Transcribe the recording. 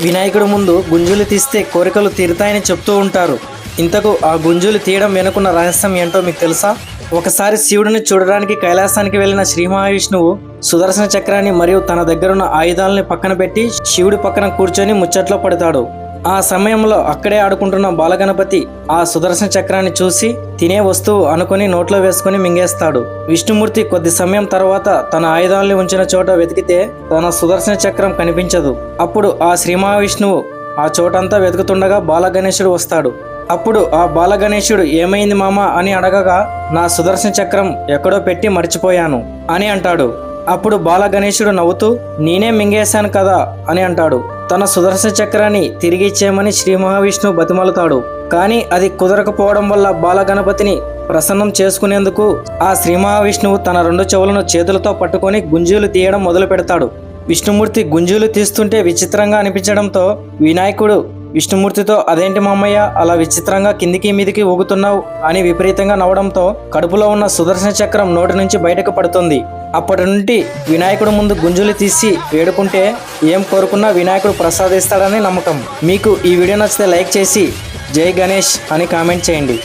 వినాయకుడి ముందు గుంజులు తీస్తే కోరికలు తీరుతాయని చెప్తూ ఉంటారు. ఇంతకు ఆ గుంజులు తీయడం వెనుకున్న రహస్యం ఏంటో మీకు తెలుసా? ఒకసారి శివుడిని చూడడానికి కైలాసానికి వెళ్ళిన శ్రీ మహావిష్ణువు సుదర్శన చక్రాన్ని మరియు తన దగ్గరున్న ఆయుధాలని పక్కన పెట్టి శివుడి పక్కన కూర్చొని ముచ్చట్లో పడతాడు. ఆ సమయంలో అక్కడే ఆడుకుంటున్న బాలగణపతి ఆ సుదర్శన చక్రాన్ని చూసి తినే వస్తువు అనుకుని నోట్లో వేసుకుని మింగేస్తాడు. విష్ణుమూర్తి కొద్ది సమయం తర్వాత తన ఆయుధాల్ని ఉంచిన చోట వెతికితే తన సుదర్శన చక్రం కనిపించదు. అప్పుడు ఆ శ్రీ మహావిష్ణువు ఆ చోటంతా వెతుకుతుండగా బాలగణేశుడు వస్తాడు. అప్పుడు ఆ బాలగణేశుడు ఏమైంది మామ? అని అడగగా నా సుదర్శన చక్రం ఎక్కడో పెట్టి మర్చిపోయాను అని అంటాడు. అప్పుడు బాలగణేశుడు నవ్వుతూ నేనే మింగేశాను కదా అని అంటాడు. తన సుదర్శన చక్రాన్ని తిరిగి ఇచ్చేయమని శ్రీ మహావిష్ణువు బతిమలుతాడు. కానీ అది కుదరకపోవడం వల్ల బాలగణపతిని ప్రసన్నం చేసుకునేందుకు ఆ శ్రీ మహావిష్ణువు తన రెండు చెవులను చేతులతో పట్టుకొని గుంజీలు తీయడం మొదలు పెడతాడు విష్ణుమూర్తి గుంజీలు తీస్తుంటే విచిత్రంగా అనిపించడంతో వినాయకుడు విష్ణుమూర్తితో అదేంటి మామయ్య అలా విచిత్రంగా కిందికి మీదికి ఊగుతున్నావు? అని విపరీతంగా నవ్వడంతో కడుపులో ఉన్న సుదర్శన చక్రం నోటి నుంచి బయటకు పడుతుంది. అప్పటి నుండి వినాయకుడు ముందు గుంజులు తీసి వేడుకుంటే ఏం కోరుకున్నా వినాయకుడు ప్రసాదిస్తాడని నమ్మకం. మీకు ఈ వీడియో నచ్చితే లైక్ చేసి జై గణేష్ అని కామెంట్ చేయండి.